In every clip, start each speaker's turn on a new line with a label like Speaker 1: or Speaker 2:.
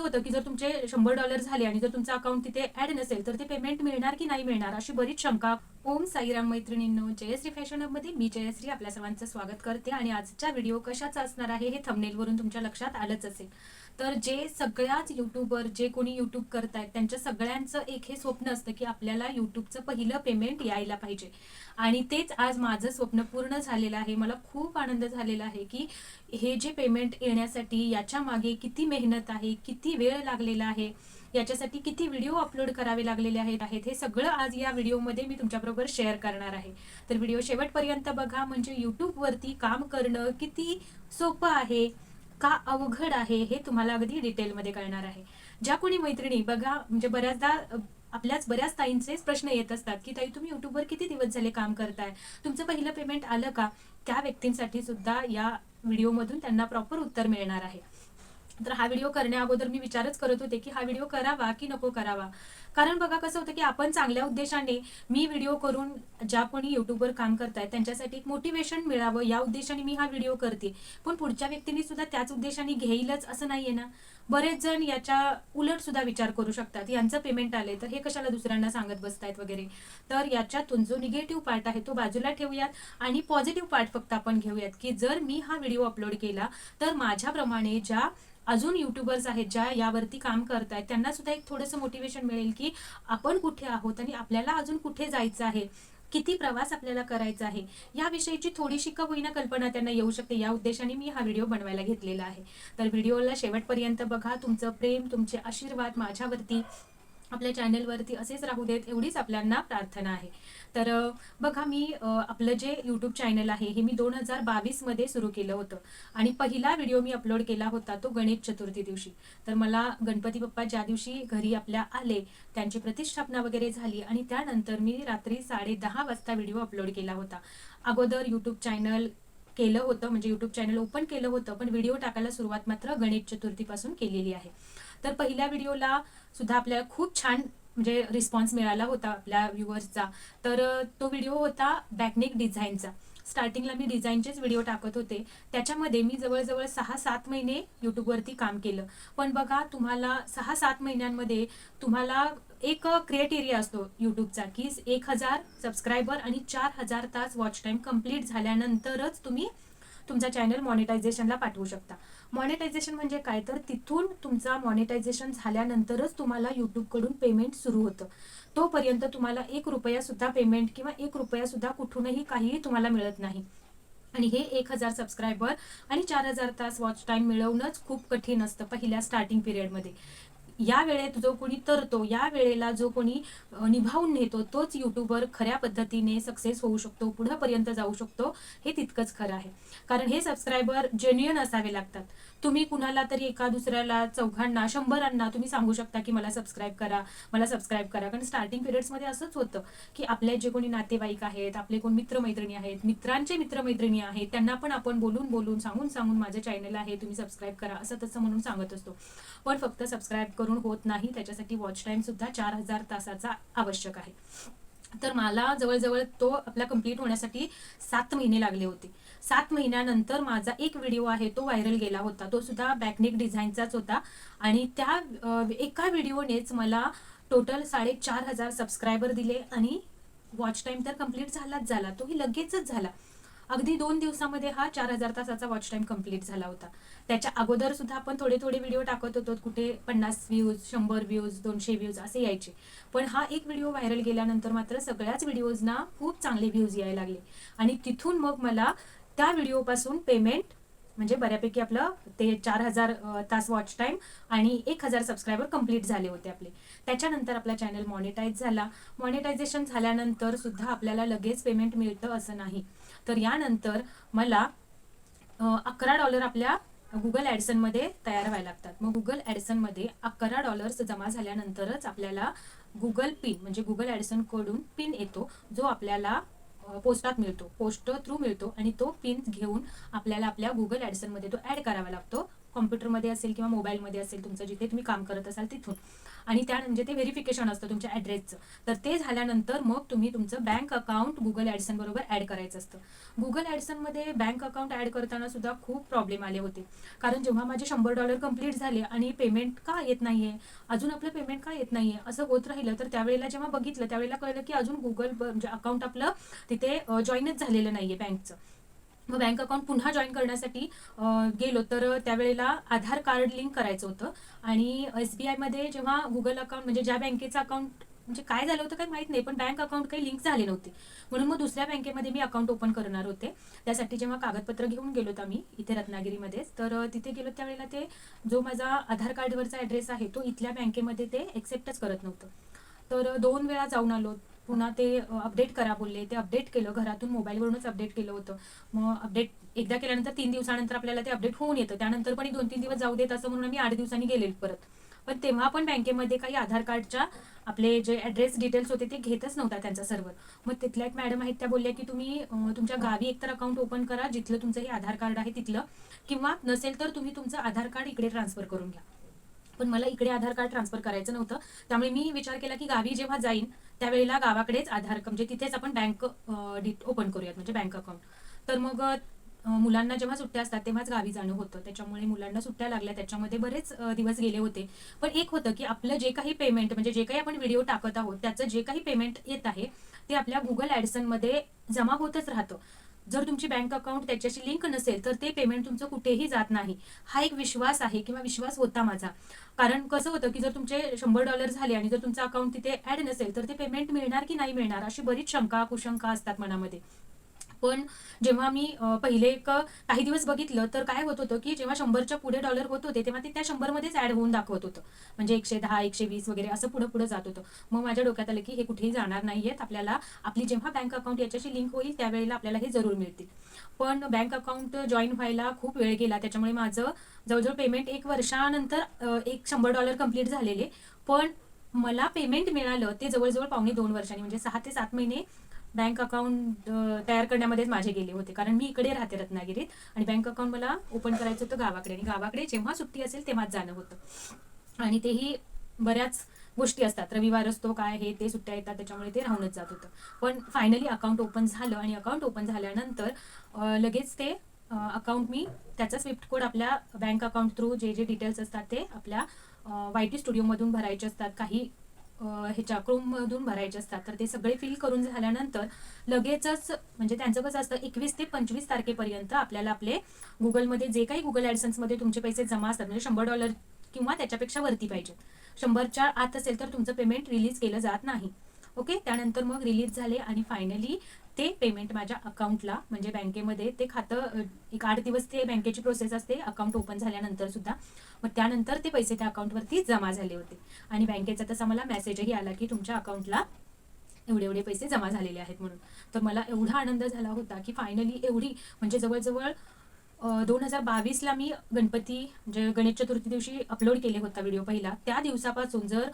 Speaker 1: कसं होतं की जर तुमचे शंभर डॉलर झाले आणि जर तुमचं अकाउंट तिथे ऍड नसेल तर ते पेमेंट मिळणार की नाही मिळणार? अशी बरीच शंका. ओम साईराम मैत्रिणींनो जयश्री फॅशनमध्ये मी जयश्री आपल्या सर्वांचं स्वागत करते. आणि आजचा व्हिडिओ कशाचा असणार आहे हे थंबनेलवरून तुमच्या लक्षात आलंच असेल. तर जे सगळ्याच युट्यूबर जे कोणी युट्यूब करतायत त्यांच्या सगळ्यांचं एक हे स्वप्न असतं की आपल्याला युट्यूबचं पहिलं पेमेंट यायला पाहिजे. आणि तेच आज माझं स्वप्न पूर्ण झालेलं आहे. मला खूप आनंद झालेला आहे की हे जे पेमेंट येण्यासाठी याच्या मागे किती मेहनत आहे किती वेळ लागलेला आहे याच्यासाठी किती व्हिडिओ अपलोड करावे लागलेले आहेत आहेत हे सगळं आज या व्हिडिओमध्ये मी तुमच्याबरोबर शेअर करणार आहे. तर व्हिडिओ शेवटपर्यंत बघा म्हणजे युट्यूबवरती काम करणं किती सोपं आहे. का अवघड आहे हे तुम्हाला अगदी डिटेलमध्ये कळणार आहे. ज्या कोणी मैत्रिणी बघा म्हणजे बऱ्याचदा आपल्याच बऱ्याच ताईंचेच प्रश्न येत असतात की ताई तुम्ही युट्यूबवर किती दिवस झाले काम करताय? तुमचं पहिलं पेमेंट आलं का? त्या व्यक्तींसाठी सुद्धा या व्हिडिओमधून त्यांना प्रॉपर उत्तर मिळणार आहे. तर हा व्हिडिओ करण्या अगोदर मी विचारच करत होते की हा व्हिडिओ करावा की नको करावा? कारण बघा कसं होतं की आपण चांगल्या उद्देशाने मी व्हिडिओ करून ज्या कोणी युट्यूबवर काम करतायत त्यांच्यासाठी एक मोटिवेशन मिळावं या उद्देशाने मी हा व्हिडिओ करते. पण पुढच्या व्यक्तीने सुद्धा त्याच उद्देशाने घेईलच असं नाहीये ना? बरेच जण याच्या उलट सुद्धा विचार करू शकतात. यांचं पेमेंट आले तर हे कशाला दुसऱ्यांना सांगत बसतायत वगैरे? तर याच्यातून जो निगेटिव्ह पार्ट आहे तो बाजूला ठेवूयात आणि पॉझिटिव्ह पार्ट फक्त आपण घेऊयात की जर मी हा व्हिडिओ अपलोड केला तर माझ्याप्रमाणे ज्या अजून युट्यूबर्स आहेत ज्या यावरती काम करतायत त्यांना सुद्धा एक थोडंसं मोटिवेशन मिळेल की आपण कुठे आहोत आणि आपल्याला अजून कुठे जायचं आहे? किती प्रवास आपल्याला करायचा आहे याविषयीची थोडीशी का होईना कल्पना त्यांना येऊ शकते. या उद्देशाने मी हा व्हिडिओ बनवायला घेतलेला आहे. तर व्हिडिओला शेवटपर्यंत बघा. तुमचं प्रेम तुमचे आशीर्वाद माझ्यावरती आपल्या चॅनलवरती असेच राहू देत एवढीच आपल्याला प्रार्थना आहे. तर बघा मी आपलं जे यूट्यूब चॅनल आहे हे मी दोन हजार बावीसमध्ये सुरू केलं होतं. आणि पहिला व्हिडिओ मी अपलोड केला होता तो गणेश चतुर्थी दिवशी. तर मला गणपती बाप्पा ज्या दिवशी घरी आपल्या आले त्यांची प्रतिष्ठापना वगैरे झाली आणि त्यानंतर मी रात्री साडे दहा वाजता व्हिडिओ अपलोड केला होता. अगोदर यूट्यूब चॅनल केलं होतं म्हणजे यूट्यूब चॅनल ओपन केलं होतं पण व्हिडिओ टाकायला सुरुवात मात्र गणेश चतुर्थीपासून केलेली आहे. तर पहिल्या व्हिडिओला सुद्धा आपल्याला खूप छान म्हणजे रिस्पॉन्स मिळाला होता आपल्या व्ह्युअर्सचा. तर तो व्हिडिओ होता बॅकनेक डिझाईनचा स्टार्टिंगला मी डिझाईनचेच व्हिडिओ टाकत होते. त्याच्यामध्ये मी जवळजवळ सहा सात महिने यूट्यूबवरती काम केलं. पण बघा तुम्हाला सहा सात महिन्यांमध्ये तुम्हाला एक क्रिएटेरिया असतो यूट्यूबचा की एक हजार सबस्क्रायबर आणि चार हजार तास वॉच टाईम कंप्लीट झाल्यानंतरच तुम्ही तुमचा चॅनल मॉनिटायझेशनला पाठवू शकता. मॉनिटायझेशन म्हणजे काय? तर तिथून तुमचा मॉनिटायझेशन झाल्यानंतरच तुम्हाला यूट्यूबकडून पेमेंट सुरू होतं. तोपर्यंत तुम्हाला एक रुपया सुद्धा पेमेंट किंवा एक रुपया सुद्धा कुठूनही काहीही तुम्हाला मिळत नाही. आणि हे एक हजार सबस्क्रायबर आणि चार हजार तास वॉच टाइम मिळवणंच खूप कठीण असतं पहिल्या स्टार्टिंग पिरियडमध्ये या वेळेत जो कोणी तरतो या वेळेला जो कोणी निभावून नेतो तोच युट्यूबर खऱ्या पद्धतीने सक्सेस होऊ शकतो पुढेपर्यंत जाऊ शकतो हे तितकंच खरं आहे. कारण हे सबस्क्रायबर जेन्युअन असावे लागतात. तुम्ही कुणाला तरी एका दुसऱ्याला चौघांना शंभरांना तुम्ही सांगू शकता की मला सबस्क्राईब करा मला सबस्क्राईब करा. कारण स्टार्टिंग पिरियड्समध्ये असंच होतं की आपले जे कोणी नातेवाईक आहेत आपले कोण मित्रमैत्रिणी आहेत मित्रांचे मित्रमैत्रिणी आहेत त्यांना पण आपण बोलून बोलून सांगून सांगून माझं चॅनल आहे तुम्ही सबस्क्राईब करा असं तसं म्हणून सांगत असतो. पण फक्त सबस्क्राईब करून होत नाही. त्याच्यासाठी वॉच टाइम सुद्धा चार हजार तासाचा आवश्यक आहे. तर मला जवळजवळ तो आपला कंप्लीट होण्यासाठी सात महिने लागले होते. सात महिन्यानंतर माझा एक व्हिडिओ आहे तो व्हायरल गेला होता. तो सुद्धा बॅकनेक डिझाईनचाच होता. आणि त्या एका व्हिडिओनेच मला टोटल साडेचार हजार सबस्क्रायबर दिले आणि वॉच टाइम तर कंप्लीट झालाच झाला. तोही लगेचच झाला. अगदी दोन दिवसामध्ये हा चार हजार तासाचा वॉच टाइम कंप्लीट झाला होता. त्याच्या अगोदर सुद्धा आपण थोडे थोडे व्हिडिओ टाकत होतो कुठे पन्नास व्ह्यूज शंभर व्ह्यूज दोनशे व्ह्यूज असे यायचे. पण हा एक व्हिडिओ व्हायरल गेल्यानंतर मात्र सगळ्याच व्हिडिओजना खूप चांगले व्ह्यूज यायला लागले. आणि तिथून मग मला त्या व्हिडिओपासून पेमेंट म्हणजे बऱ्यापैकी आपलं ते चार हजार तास वॉच टाईम आणि एक हजार सबस्क्रायबर कंप्लीट झाले होते आपले. त्याच्यानंतर आपला चॅनल मॉनिटाईज झाला. मॉनिटायझेशन झाल्यानंतर सुद्धा आपल्याला लगेच पेमेंट मिळतं असं नाही. तर यानंतर मला अकरा डॉलर आपल्या गुगल ॲडसनमध्ये तयार व्हायला लागतात. मग गुगल ॲडसनमध्ये अकरा डॉलर्स जमा झाल्यानंतरच आपल्याला गुगल पिन म्हणजे गुगल ॲडसनकडून पिन येतो जो आपल्याला पोस्टात मिळतो. पोस्ट थ्रू मिळतो आणि तो पिन घेऊन आपल्याला आपल्या गुगल ॲडसनमध्ये तो ॲड करावा लागतो. कॉम्प्युटरमध्ये असेल किंवा मोबाईलमध्ये असेल तुमचं जिथे तुम्ही काम करत असाल तिथून. आणि त्या म्हणजे ते व्हेरिफिकेशन असतं तुमच्या ॲड्रेसचं तर ते झाल्यानंतर मग तुम्ही तुमचं बँक अकाउंट गुगल ॲडसनबरोबर ॲड करायचं असतं. गुगल ॲडसनमध्ये बँक अकाउंट ॲड करताना सुद्धा खूप प्रॉब्लेम आले होते. कारण जेव्हा माझे शंभर डॉलर कंप्लीट झाले आणि पेमेंट का येत नाहीये अजून आपलं पेमेंट का येत नाहीये असं होत राहिलं तर त्यावेळेला जेव्हा बघितलं त्यावेळेला कळलं की अजून गुगल म्हणजे अकाउंट आपलं तिथे जॉईनच झालेलं नाहीये बँकचं मग बँक अकाउंट पुन्हा जॉईन करण्यासाठी गेलो. तर त्यावेळेला आधार कार्ड लिंक करायचं होतं. आणि एस बी आयमध्ये जेव्हा गुगल अकाउंट म्हणजे ज्या बँकेचं अकाउंट म्हणजे काय झालं होतं काही माहीत नाही पण बँक अकाउंट काही लिंक झाले नव्हते. म्हणून मग दुसऱ्या बँकेमध्ये मी अकाउंट ओपन करणार होते. त्यासाठी जेव्हा कागदपत्र घेऊन गेलो आम्ही इथे रत्नागिरीमध्येच तर तिथे गेलो त्यावेळेला ते जो माझा आधार कार्डवरचा ॲड्रेस आहे तो इथल्या बँकेमध्ये ते एक्सेप्टच करत नव्हतं. तर दोन वेळा जाऊन आलो. पुन्हा ते अपडेट करा बोलले. ते अपडेट केलं. घरातून मोबाईलवरूनच अपडेट केलं होतं. मग अपडेट एकदा केल्यानंतर तीन दिवसानंतर आपल्याला ते अपडेट होऊन येतं. त्यानंतर पण दोन तीन दिवस जाऊ देत असं म्हणून मी आठ दिवसांनी गेले परत. पण तेव्हा पण बँकेमध्ये काही आधार कार्डच्या आपले जे ॲड्रेस डिटेल्स होते ते घेतच नव्हता त्यांचा सर्व्हर मग तिथल्या एक मॅडम आहेत त्या बोलल्या की तुम्ही तुमच्या गावी एकतर अकाउंट ओपन करा. जिथलं तुमचं हे आधार कार्ड आहे तिथलं. किंवा नसेल तर तुम्ही तुमचं आधार कार्ड इकडे ट्रान्सफर करून घ्या. पण मला इकडे आधार कार्ड ट्रान्सफर करायचं नव्हतं. त्यामुळे मी विचार केला की गावी जेव्हा जाईन त्यावेळेला गावाकडेच आधार म्हणजे तिथेच आपण बँक ओपन करूयात म्हणजे बँक अकाउंट. तर मग मुलांना जेव्हा सुट्ट्या असतात तेव्हाच गावी जाणं होतं. त्याच्यामुळे मुलांना सुट्ट्या लागल्या. त्याच्यामध्ये बरेच दिवस गेले होते. पण एक होतं की आपलं जे काही पेमेंट म्हणजे जे काही आपण व्हिडिओ टाकत आहोत त्याचं जे काही पेमेंट येत आहे ते आपल्या गुगल ॲडसनमध्ये जमा होतच राहतं. जर तुमची बँक अकाउंट त्याच्याशी लिंक नसेल तर ते पेमेंट तुमचं कुठेही जात नाही. हा एक विश्वास आहे किंवा विश्वास होता माझा. कारण कसं होतं की जर तुमचे शंभर डॉलर झाले आणि जर तुमचं अकाउंट तिथे ऍड नसेल तर ते पेमेंट मिळणार की नाही मिळणार अशी बरीच शंका कुशंका असतात मनामध्ये. पण जेव्हा मी पहिले एक काही दिवस बघितलं तर काय होत होतं की जेव्हा शंभरच्या पुढे डॉलर होत होते तेव्हा ते त्या शंभरमध्येच ऍड होऊन दाखवत होतं. म्हणजे एकशे दहा एकशे वीस वगैरे असं पुढं पुढं जात होतं. मग माझ्या डोक्यात आलं की हे कुठेही जाणार नाहीयेत. आपल्याला आपली जेव्हा बँक अकाउंट याच्याशी लिंक होईल त्यावेळेला आपल्याला हे जरूर मिळतील. पण बँक अकाउंट जॉईन व्हायला खूप वेळ गेला. त्याच्यामुळे माझं जवळजवळ पेमेंट एक वर्षानंतर एक शंभर डॉलर कंप्लीट झालेले. पण मला पेमेंट मिळालं ते जवळजवळ पावणे दोन वर्षांनी म्हणजे सहा ते सात महिने बँक अकाउंट तयार करण्यामध्येच माझे गेले होते. कारण मी इकडे राहते रत्नागिरीत आणि बँक अकाउंट मला ओपन करायचं होतं गावाकडे. आणि गावाकडे जेव्हा सुट्टी असेल तेव्हाच जाणं होतं. आणि तेही बऱ्याच गोष्टी असतात. रविवार असतो काय हे ते सुट्ट्या येतात त्याच्यामुळे ते राहूनच जात होतं. पण फायनली अकाउंट ओपन झालं आणि अकाउंट ओपन झाल्यानंतर लगेच ते अकाउंट मी त्याचा स्विफ्ट कोड आपल्या बँक अकाउंट थ्रू जे जे डिटेल्स असतात ते आपल्या वाय टी स्टुडिओमधून भरायचे असतात. काही ह्याच्या क्रोममधून भरायचे असतात. तर ते सगळे फिल करून झाल्यानंतर लगेचच म्हणजे त्यांचं कसं असतं एकवीस ते पंचवीस तारखेपर्यंत आपल्याला आपले गुगलमध्ये जे काही गुगल ॲडसन्समध्ये तुमचे पैसे जमा असतात म्हणजे शंभर डॉलर किंवा त्याच्यापेक्षा वरती पाहिजे. शंभरच्या आत असेल तर तुमचं पेमेंट रिलीज केलं जात नाही. ओके त्यानंतर मग रिलीज झाले आणि फायनली ते पेमेंट माझ्या अकाउंटला म्हणजे बँकेमध्ये ते खातं एक आठ दिवस ते बँकेची प्रोसेस असते अकाउंट ओपन झाल्यानंतर सुद्धा. मग त्यानंतर ते पैसे त्या अकाउंटवरती जमा झाले होते. आणि बँकेचा तसा मला मेसेजही आला की तुमच्या अकाउंटला एवढे एवढे पैसे जमा झालेले आहेत म्हणून. तर मला एवढा आनंद झाला होता की फायनली एवढी म्हणजे जवळजवळ दोन हजार बावीसला मी गणपती म्हणजे गणेश चतुर्थी दिवशी अपलोड केले होता व्हिडिओ पहिला. त्या दिवसापासून जर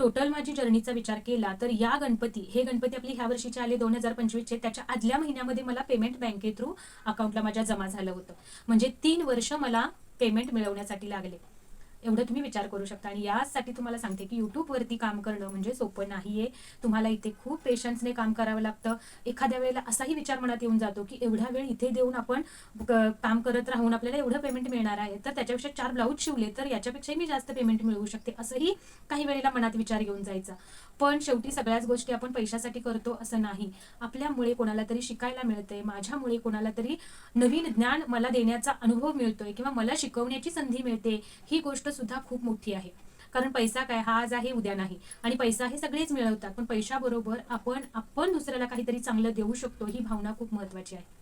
Speaker 1: टोटल माझी जर्नीचा विचार केला तर या गणपती हे गणपती आपली ह्या वर्षीचे आले दोन हजार पंचवीसचे त्याच्या आदल्या महिन्यामध्ये मला पेमेंट बँके थ्रू अकाउंटला माझ्या जमा झालं होतं. म्हणजे तीन वर्ष मला पेमेंट मिळवण्यासाठी लागले. एवढं तुम्ही विचार करू शकता. आणि यासाठी तुम्हाला सांगते की यूट्यूबवरती काम करणं म्हणजे सोपं नाहीये. तुम्हाला इथे खूप पेशन्सने काम करावं लागतं. एखाद्या वेळेला असाही विचार मनात येऊन जातो की एवढा वेळ इथे देऊन आपण काम करत राहून आपल्याला एवढं पेमेंट मिळणार आहे. तर त्याच्यापेक्षा चार ब्लाऊज शिवले तर याच्यापेक्षाही मी जास्त पेमेंट मिळवू शकते असंही काही वेळेला मनात विचार येऊन जायचा. पण शेवटी सगळ्याच गोष्टी आपण पैशासाठी करतो असं नाही. आपल्यामुळे कोणाला तरी शिकायला मिळतंय. माझ्यामुळे कोणाला तरी नवीन ज्ञान मला देण्याचा अनुभव मिळतोय किंवा मला शिकवण्याची संधी मिळते. ही गोष्ट सुद्धा खूप मोठी आहे. कारण पैसा काय हा आज आहे उद्या नाही. आणि पैसा हे सगळेच मिळवतात. पण पैशाबरोबर आपण आपण दुसऱ्याला काहीतरी चांगलं देऊ शकतो ही भावना खूप महत्वाची आहे.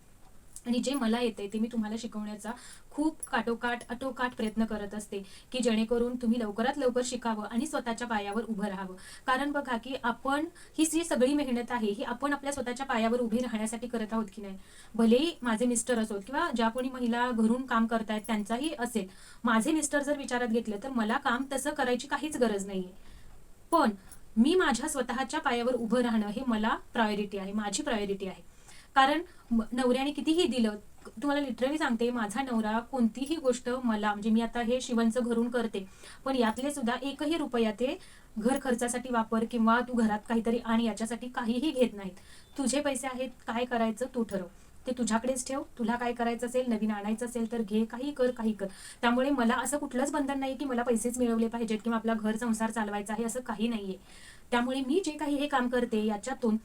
Speaker 1: आणि जे मला येते ते मी तुम्हाला शिकवण्याचा खूप काटोकाट अटोकाट प्रयत्न करत असते की जेणेकरून तुम्ही लवकरात लवकर शिकावं आणि स्वतःच्या पायावर उभं राहावं. कारण बघा की आपण ही जी सगळी मेहनत आहे ही आपण आपल्या स्वतःच्या पायावर उभी राहण्यासाठी करत आहोत की नाही? भलेही माझे मिस्टर असोत किंवा ज्या कोणी महिला घरून काम करतायत त्यांचाही असेल. माझे मिस्टर जर विचारात घेतलं तर मला काम तसं करायची काहीच गरज नाहीये. पण मी माझ्या स्वतःच्या पायावर उभं राहणं हे मला प्रायोरिटी आहे माझी प्रायोरिटी आहे. कारण नवऱ्याने कितीही दिलं तुम्हाला लिटरली सांगते माझा नवरा कोणतीही गोष्ट मला म्हणजे मी आता हे शिवणचं घरून करते पण यातले सुद्धा एकही रुपया ते घर खर्चासाठी वापर किंवा तू घरात काहीतरी आणि याच्यासाठी काहीही घेत नाहीत. तुझे पैसे आहेत काय करायचं तू ठरव. ते तुझ्याकडेच ठेव तुला काय करायचं असेल नवीन आणायचं असेल तर घे काही कर काही कर. त्यामुळे मला असं कुठलंच बंधन नाही की मला पैसेच मिळवले पाहिजेत किंवा आपला घर संसार चालवायचा आहे असं काही नाहीये. त्यामुळे मी जे काही हे काम करते याच्यातून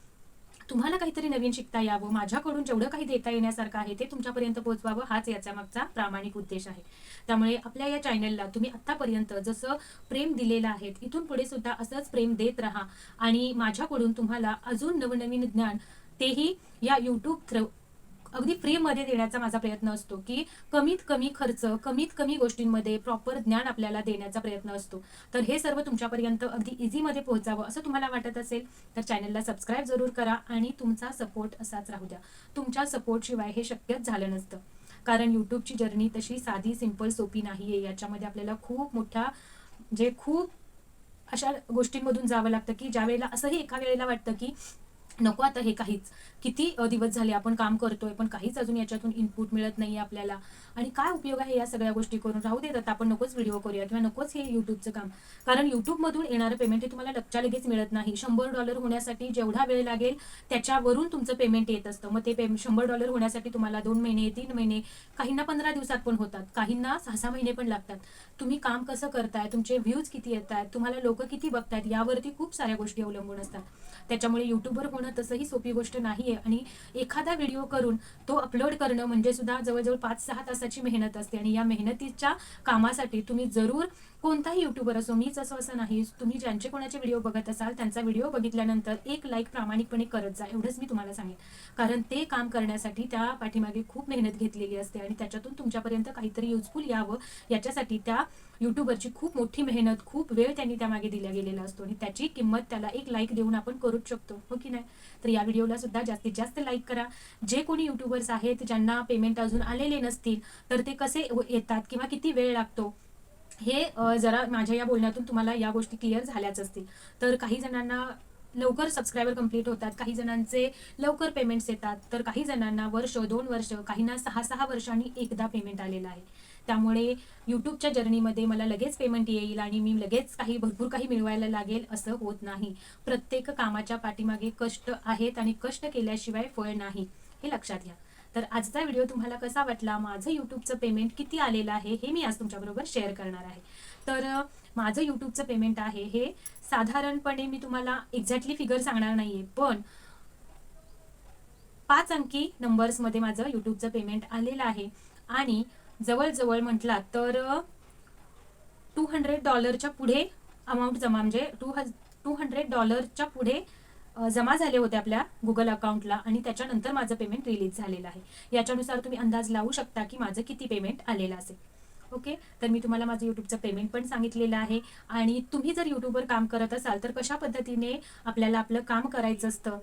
Speaker 1: तुम्हाला काहीतरी नवीन शिकता यावं माझ्याकडून जेवढं काही देता येण्यासारखं आहे ते तुमच्यापर्यंत पोहोचवावं हाच याच्या मागचा प्रामाणिक उद्देश आहे. त्यामुळे आपल्या या चॅनलला तुम्ही आतापर्यंत जसं प्रेम दिलेलं आहे इथून पुढे सुद्धा असंच प्रेम देत राहा. आणि माझ्याकडून तुम्हाला अजून नवनवीन ज्ञान तेही या युट्यूब थ्रू अगदी फ्रीमध्ये देण्याचा माझा प्रयत्न असतो की कमीत कमी खर्च कमीत कमी गोष्टींमध्ये प्रॉपर ज्ञान आपल्याला देण्याचा प्रयत्न असतो. तर हे सर्व तुमच्यापर्यंत अगदी इझीमध्ये पोहोचावं असं तुम्हाला वाटत असेल तर चॅनलला सबस्क्राईब जरूर करा आणि तुमचा सपोर्ट असाच राहू द्या. तुमच्या सपोर्टशिवाय हे शक्यच झालं नसतं. कारण यूट्यूबची जर्नी तशी साधी सिंपल सोपी नाही आहे याच्यामध्ये आपल्याला खूप मोठ्या जे खूप अशा गोष्टींमधून जावं लागतं की ज्या वेळेला असंही एका वेळेला वाटतं की नको आता हे काहीच. किती दिवस झाले आपण काम करतोय पण काहीच अजून याच्यातून इनपुट मिळत नाहीये आपल्याला. आणि काय उपयोग आहे या सगळ्या गोष्टी करून? राहू देत आता आपण नकोच व्हिडिओ करूया किंवा नकोच हे युट्यूबचं काम. कारण युट्यूबमधून येणारं पेमेंट हे तुम्हाला लक्षात लगेच मिळत नाही. शंभर डॉलर होण्यासाठी जेवढा वेळ लागेल त्याच्यावरून तुमचं पेमेंट येत असतं. मग ते शंभर डॉलर होण्यासाठी तुम्हाला दोन महिने तीन महिने काहींना पंधरा दिवसात पण होतात. काहींना सहा सहा महिने पण लागतात. तुम्ही काम कसं करताय? तुमचे व्ह्यूज किती येत आहेत तुम्हाला लोक किती बघतायत? यावरती खूप साऱ्या गोष्टी अवलंबून असतात. त्याच्यामुळे युट्यूबवर होणं तसंही सोपी गोष्ट नाहीये. आणि एखादा व्हिडिओ करून तो अपलोड करणं म्हणजे सुद्धा जवळजवळ पाच सहा तासाची मेहनत असते. आणि या मेहनतीच्या कामासाठी तुम्ही जरूर कोणताही युट्यूबर असो मीच असं असं नाही. तुम्ही ज्यांचे कोणाचे व्हिडिओ बघत असाल त्यांचा व्हिडिओ बघितल्यानंतर एक लाईक प्रामाणिकपणे करत जा एवढंच मी तुम्हाला सांगेन. कारण ते काम करण्यासाठी त्या पाठीमागे खूप मेहनत घेतलेली असते आणि त्याच्यातून तुमच्यापर्यंत काहीतरी युजफुल यावं याच्यासाठी त्या युट्यूबरची खूप मोठी मेहनत खूप वेळ त्यांनी त्यामागे दिला गेलेला असतो आणि त्याची किंमत त्याला एक लाईक देऊन आपण करूच शकतो हो की नाही? तर या व्हिडिओला सुद्धा जास्तीत जास्त लाईक करा. जे कोणी युट्यूबर्स आहेत ज्यांना पेमेंट अजून आलेले नसतील तर ते कसे येतात किंवा किती वेळ लागतो? हे जरा माझ्या या बोलण्यातून तुम्हाला या गोष्टी क्लिअर झाल्याच असतील. तर काही जणांना लवकर सबस्क्रायबर कंप्लीट होतात काही जणांचे लवकर पेमेंट्स येतात तर काही जणांना वर्ष दोन वर्ष काहींना सहा सहा वर्षांनी एकदा पेमेंट आलेलं आहे. त्यामुळे यूट्यूबच्या जर्नीमध्ये मला लगेच पेमेंट येईल आणि मी लगेच काही भरपूर काही मिळवायला लागेल असं होत नाही. प्रत्येक कामाच्या पाठीमागे कष्ट आहेत आणि कष्ट केल्याशिवाय फळ नाही. हे लक्षात घ्या. तर आजचा व्हिडिओ तुम्हाला कसा वाटला? माझं यूट्यूबचं पेमेंट किती आलेलं आहे? हे मी आज तुमच्याबरोबर शेअर करणार आहे. तर माझं यूट्यूबचं पेमेंट आहे. हे साधारणपणे मी तुम्हाला एक्झॅक्टली फिगर सांगणार नाहीये पण पाच अंकी नंबर्समध्ये माझं यूट्यूबचं पेमेंट आलेलं आहे. आणि जवळजवळ म्हटलात तर टू हंड्रेड डॉलरच्या पुढे अमाऊंट जमा म्हणजे टू हज टू हंड्रेड डॉलरच्या पुढे जमा झाले होते आपल्या गुगल अकाउंटला आणि त्याच्यानंतर माझं पेमेंट रिलीज झालेलं आहे. याच्यानुसार तुम्ही अंदाज लावू शकता की माझं किती पेमेंट आलेलं असेल. ओके तर मी तुम्हाला माझं यूट्यूबचं पेमेंट पण सांगितलेलं आहे. आणि तुम्ही जर यूट्यूबवर काम करत असाल तर कशा पद्धतीने आपल्याला आपलं काम करायचं असतं?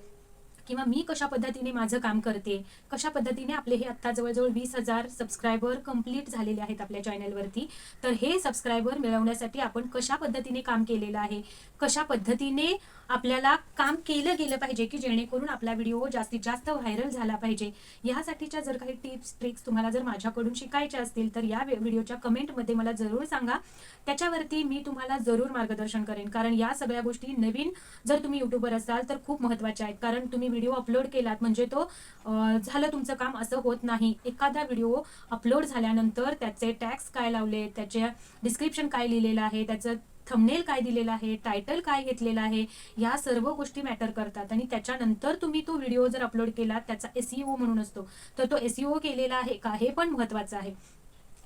Speaker 1: किंवा मी कशा पद्धतीने माझं काम करते? कशा पद्धतीने आपले हे आत्ता जवळजवळ वीस हजार सबस्क्रायबर कंप्लीट झालेले आहेत आपल्या चॅनलवरती तर हे सबस्क्रायबर मिळवण्यासाठी आपण कशा पद्धतीने काम केलेलं आहे? कशा पद्धतीने आपल्याला काम केलं गेलं पाहिजे की जेणेकरून आपला व्हिडिओ जास्तीत जास्त व्हायरल झाला पाहिजे. यासाठीच्या जर काही टिप्स ट्रिक्स तुम्हाला जर माझ्याकडून शिकायच्या असतील तर या व्हिडिओच्या कमेंटमध्ये मला जरूर सांगा. त्याच्यावरती मी तुम्हाला जरूर मार्गदर्शन करेन. कारण या सगळ्या गोष्टी नवीन जर तुम्ही युट्यूबर असाल तर खूप महत्त्वाच्या आहेत. कारण तुम्ही व्हिडिओ अपलोड केलात म्हणजे तो झालं तुमचं काम असं होत नाही. एखादा व्हिडिओ अपलोड झाल्यानंतर त्याचे टॅक्स काय लावले त्याचे डिस्क्रिप्शन काय लिहिलेलं आहे त्याचं थंबनेल काय दिलेलं आहे टायटल काय घेतलेलं आहे या सर्व गोष्टी मॅटर करतात. आणि त्याच्यानंतर तुम्ही तो व्हिडिओ जर अपलोड केला त्याचा एसईओ म्हणून असतो तर तो एसईओ केलेला आहे का हे पण महत्वाचं आहे.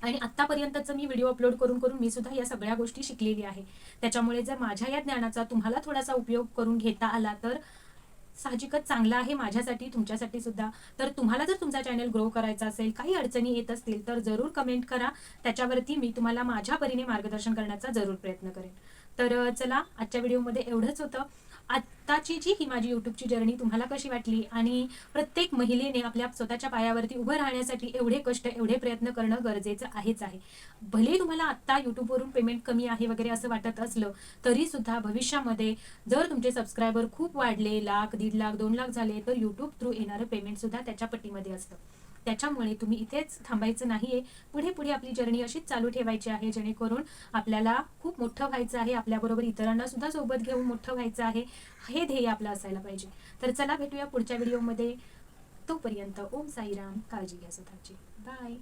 Speaker 1: आणि आत्तापर्यंतचं मी व्हिडिओ अपलोड करून करून मी सुद्धा या सगळ्या गोष्टी शिकलेली आहे. त्याच्यामुळे जर माझ्या या ज्ञानाचा तुम्हाला थोडासा उपयोग करून घेता आला तर साहजिकच चांगला आहे माझ्यासाठी तुमच्यासाठी सुद्धा. तर तुम्हाला जर तुमचा चॅनल ग्रो करायचा असेल काही अडचणी येत असतील तर जरूर कमेंट करा. त्याच्यावरती मी तुम्हाला माझ्या परीने मार्गदर्शन करण्याचा जरूर प्रयत्न करेन. तर चला आजच्या व्हिडिओमध्ये एवढंच होतं. आत्ताची जी ही माझी युट्यूबची जर्नी तुम्हाला कशी वाटली आणि प्रत्येक महिलेने आपल्या स्वतःच्या पायावरती उभं राहण्यासाठी एवढे कष्ट एवढे प्रयत्न करणं गरजेचं आहेच आहे. भले तुम्हाला आत्ता युट्यूबवरून पेमेंट कमी आहे वगैरे असं वाटत असलं तरी सुद्धा भविष्यामध्ये जर तुमचे सबस्क्रायबर खूप वाढले लाख दीड लाख दोन लाख झाले तर युट्यूब थ्रू येणारं पेमेंट सुद्धा त्याच्या पट्टीमध्ये असतं. त्याच्यामुळे तुम्ही इथेच थांबायचं नाही आहे पुढे पुढे आपली जर्नी अशीच चालू ठेवायची आहे जेणेकरून आपल्याला खूप मोठं व्हायचं आहे आपल्याबरोबर इतरांना सुद्धा सोबत घेऊन मोठं व्हायचं आहे. हे ध्येय आपलं असायला पाहिजे. तर चला भेटूया पुढच्या व्हिडिओमध्ये तोपर्यंत ओम साईराम काळजी घ्या स्वतःची. बाय